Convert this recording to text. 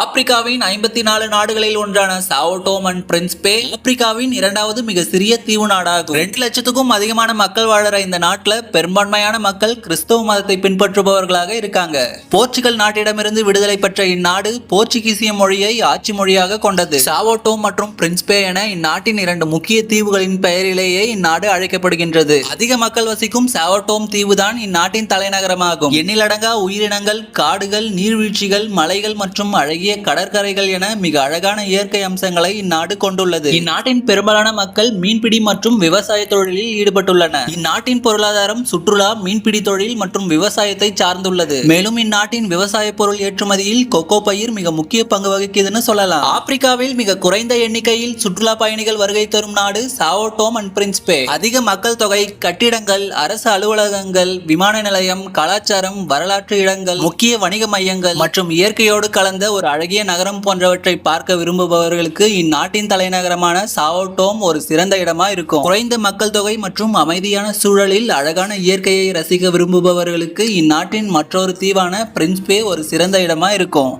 ஆப்பிரிக்காவின் ஐம்பத்தி நாலு நாடுகளில் ஒன்றான சாவோட்டோம் அண்ட் பிரின்ஸ்பே ஆப்பிரிக்காவின் இரண்டாவது மிக சிறிய தீவு நாடாகும். ரெண்டு லட்சத்துக்கும் அதிகமான மக்கள் வாழற இந்த நாட்டில் பெரும்பான்மையான மக்கள் கிறிஸ்தவ மதத்தை பின்பற்றுபவர்களாக இருக்காங்க. போர்ச்சுகல் நாட்டிடமிருந்து விடுதலை பெற்ற இந்நாடு போர்ச்சுகீசிய மொழியை ஆட்சி மொழியாக கொண்டது. சாவோட்டோம் மற்றும் பிரின்ஸ்பே என இந்நாட்டின் இரண்டு முக்கிய தீவுகளின் பெயரிலேயே இந்நாடு அழைக்கப்படுகின்றது. அதிக மக்கள் வசிக்கும் சாவோட்டோம் தீவுதான் இந்நாட்டின் தலைநகரமாகும். எண்ணிலடங்கா உயிரினங்கள் காடுகள் நீர்வீழ்ச்சிகள் மலைகள் மற்றும் அழகிய கடற்கரைகள் என மிக அழகான இயற்கை அம்சங்களை இந்நாடு கொண்டுள்ளது. இந்நாட்டின் பெரும்பாலான மக்கள் மீன்பிடி மற்றும் விவசாய தொழிலில் ஈடுபட்டுள்ளனர். இந்நாட்டின் பொருளாதாரம் சுற்றுலா மீன்பிடி தொழில் மற்றும் விவசாயத்தை சார்ந்துள்ளது. மேலும் இந்நாட்டின் விவசாய பொருள் ஏற்றுமதியில் கொக்கோ பயிர் மிக முக்கிய பங்கு வகிக்குதுன்னு சொல்லலாம். ஆப்பிரிக்காவில் மிக குறைந்த எண்ணிக்கையில் சுற்றுலா பயணிகள் வருகை தரும் நாடு சாவோட்டோம் அண்ட் பிரின்ஸ்பே. அதிக மக்கள் தொகை கட்டிடங்கள் அரசு அலுவலகங்கள் விமான நிலையம் கலாச்சாரம் வரலாற்று இடங்கள் முக்கிய வணிக மையங்கள் மற்றும் இயற்கையோடு கலந்த ஒரு அழகிய நகரம் போன்றவற்றை பார்க்க விரும்புபவர்களுக்கு இந்நாட்டின் தலைநகரமான சாவோட்டோம் ஒரு சிறந்த இடமா இருக்கும். குறைந்த மக்கள் தொகை மற்றும் அமைதியான சூழலில் அழகான இயற்கையை ரசிக்க விரும்புபவர்களுக்கு இந்நாட்டின் மற்றொரு தீவான பிரின்ஸ்பே ஒரு சிறந்த இடமா இருக்கும்.